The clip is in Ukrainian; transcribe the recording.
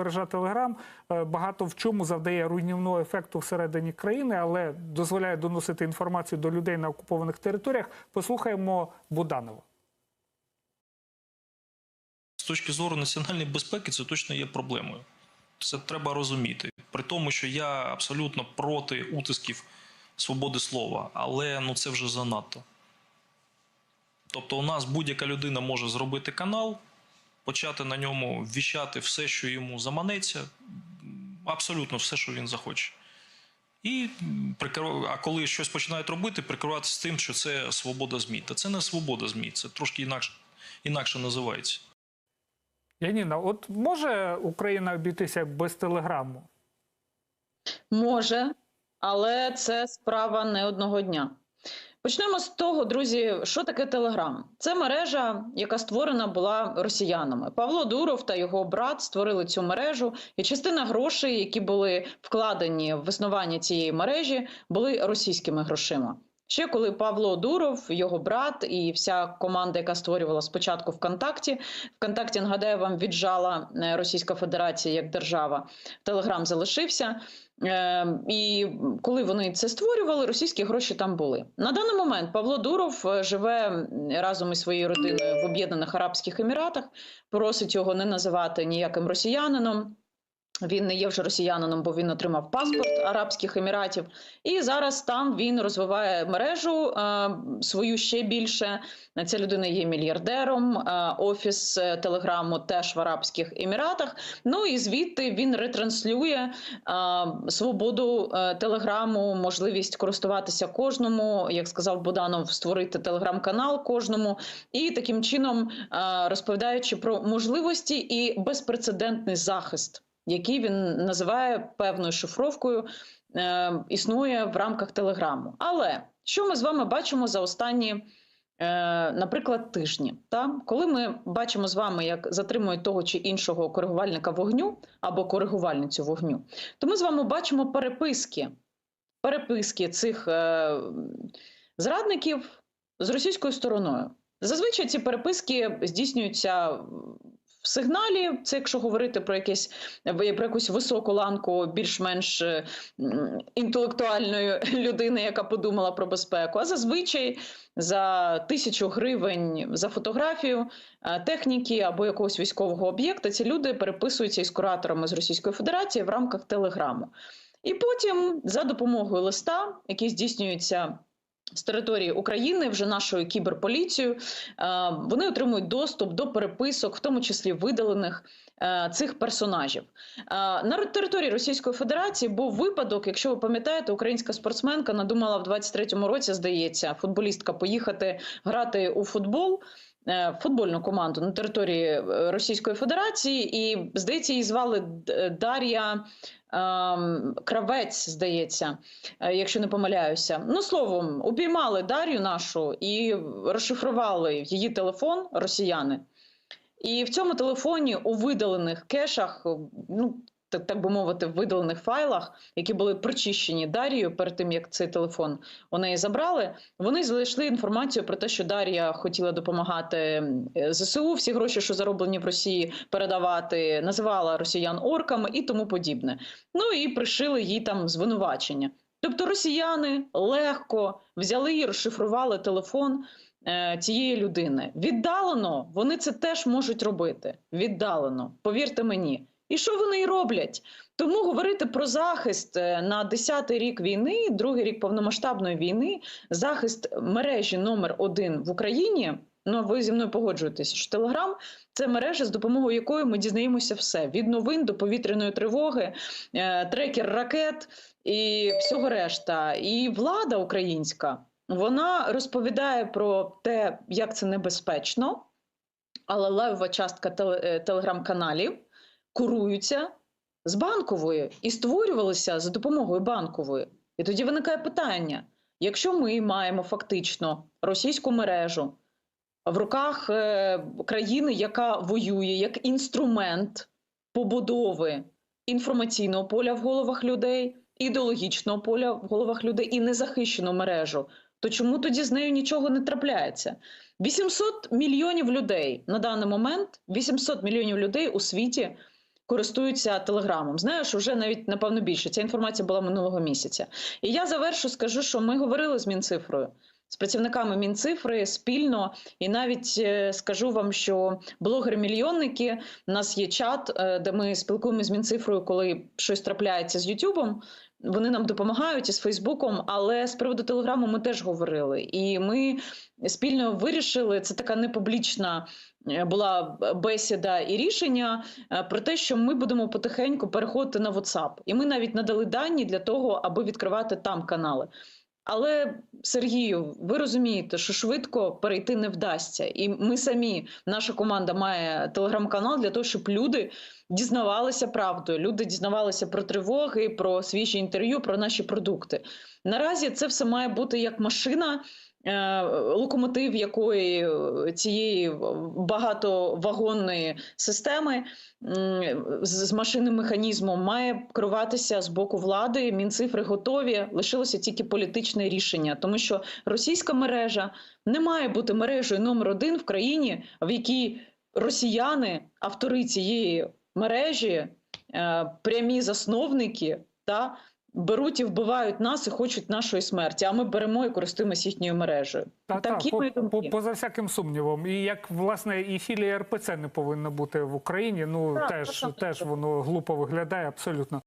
мережа Телеграм багато в чому завдає руйнівного ефекту всередині країни, але дозволяє доносити інформацію до людей на окупованих територіях. Послухаємо Буданова. З точки зору національної безпеки це точно є проблемою. Це треба розуміти. При тому, що я абсолютно проти утисків свободи слова, але ну це вже занадто. Тобто, у нас будь-яка людина може зробити канал, почати на ньому віщати все, що йому заманеться, абсолютно все, що він захоче. І а коли щось починають робити, прикриватися тим, що це свобода ЗМІ. Та це не свобода ЗМІ, це трошки інакше, інакше називається. Яніна, от може Україна обійтися без телеграму? Може, але це справа не одного дня. Почнемо з того, друзі, що таке Телеграм? Це мережа, яка створена була росіянами. Павло Дуров та його брат створили цю мережу, і частина грошей, які були вкладені в існування цієї мережі, були російськими грошима. Ще коли Павло Дуров, його брат і вся команда, яка створювала спочатку ВКонтакті, ВКонтакті, нагадаю вам, віджала е, Російська Федерація як держава. Телеграм залишився. Е, І коли вони це створювали, російські гроші там були. На даний момент Павло Дуров е, живе разом із своєю родиною в Об'єднаних Арабських Еміратах. Просить його не називати ніяким росіянином. Він не є вже росіянином, бо він отримав паспорт Арабських Еміратів. І зараз там він розвиває мережу е, свою ще більше. Ця людина є мільярдером. Е, офіс е, телеграму теж в Арабських Еміратах. Ну і звідти він ретранслює свободу телеграму, можливість користуватися кожному, як сказав Буданов, створити телеграм-канал кожному, і таким чином розповідаючи про можливості і безпрецедентний захист, який він називає певною шифровкою, е, існує в рамках телеграму. Але що ми з вами бачимо за останні? е, Наприклад, тижні, та коли ми бачимо з вами, як затримують того чи іншого коригувальника вогню або коригувальницю вогню, то ми з вами бачимо переписки, переписки цих е, зрадників з російською стороною. Зазвичай ці переписки здійснюються в сигналі. Це якщо говорити про якесь про якусь високу ланку більш-менш е, інтелектуальної людини, яка подумала про безпеку. А зазвичай за тисячу гривень за фотографію е, техніки або якогось військового об'єкта ці люди переписуються із кураторами з Російської Федерації в рамках телеграму. І потім за допомогою листа, який здійснюється з території України, вже нашою кіберполіцією, е, вони отримують доступ до переписок, в тому числі видалених е, цих персонажів. Е, На території Російської Федерації був випадок, якщо ви пам'ятаєте, українська спортсменка надумала в 23-му році, здається, футболістка поїхати грати у футбол. Е, Футбольну команду на території е, Російської Федерації, і здається, її звали Дар'я ем, Кравець, здається, е, якщо не помиляюся. Ну словом, упіймали Дар'ю нашу і розшифрували її телефон росіяни. І в цьому телефоні у видалених кешах, ну так, так би мовити, в видалених файлах, які були прочищені Дарією перед тим, як цей телефон у неї забрали, вони знайшли інформацію про те, що Дар'я хотіла допомагати е, ЗСУ, всі гроші, що зароблені в Росії, передавати, називала росіян орками і тому подібне. Ну і пришили їй там звинувачення. Тобто росіяни легко взяли і розшифрували телефон е, цієї людини. Віддалено вони це теж можуть робити. Віддалено, повірте мені. І що вони й роблять? Тому говорити про захист е, на 10-й рік війни, другий рік повномасштабної війни, захист мережі номер один в Україні. Ну, ви зі мною погоджуєтеся, що Телеграм це мережа, з допомогою якої ми дізнаємося все: від новин до повітряної тривоги, е, трекер ракет і всього решта. І влада українська вона розповідає про те, як це небезпечно, але левова частка е, телеграм-каналів куруються з банкової і створювалися за допомогою банкової. І тоді виникає питання: якщо ми маємо фактично російську мережу в руках е, країни, яка воює як інструмент побудови інформаційного поля в головах людей, ідеологічного поля в головах людей і незахищену мережу, то чому тоді з нею нічого не трапляється? 800 мільйонів людей на даний момент, 800 мільйонів людей у світі користуються телеграмом. Знаєш, вже навіть напевно більше. Ця інформація була минулого місяця. І я завершу, скажу, що ми говорили з Мінцифрою. З працівниками Мінцифри спільно, і навіть е, скажу вам, що блогери-мільйонники у нас є чат, е, де ми спілкуємося з Мінцифрою, коли щось трапляється з Ютубом. Вони нам допомагають із Фейсбуком, але з приводу телеграму ми теж говорили. І ми спільно вирішили, це така непублічна е, була бесіда і рішення е, про те, що ми будемо потихеньку переходити на WhatsApp. І ми навіть надали дані для того, аби відкривати там канали. Але Сергію, ви розумієте, що швидко перейти не вдасться, і ми самі, наша команда має телеграм-канал для того, щоб люди дізнавалися правдою. Люди дізнавалися про тривоги, про свіжі інтерв'ю, про наші продукти. Наразі це все має бути як машина. Е, Локомотив якої е, цієї багатовагонної системи з машинним механізмом має керуватися з боку влади. Мінцифри готові. Лишилося тільки політичне рішення, тому що російська мережа не має бути мережею номер один в країні, в якій росіяни, автори цієї мережі, е, прямі засновники та беруть і вбивають нас і хочуть нашої смерті. А ми беремо і користуємося їхньою мережею. Та, Такі та, мої по, думки. по, поза всяким сумнівом. І як власне і філія РПЦ не повинна бути в Україні. Ну Так, теж точно. теж воно глупо виглядає абсолютно.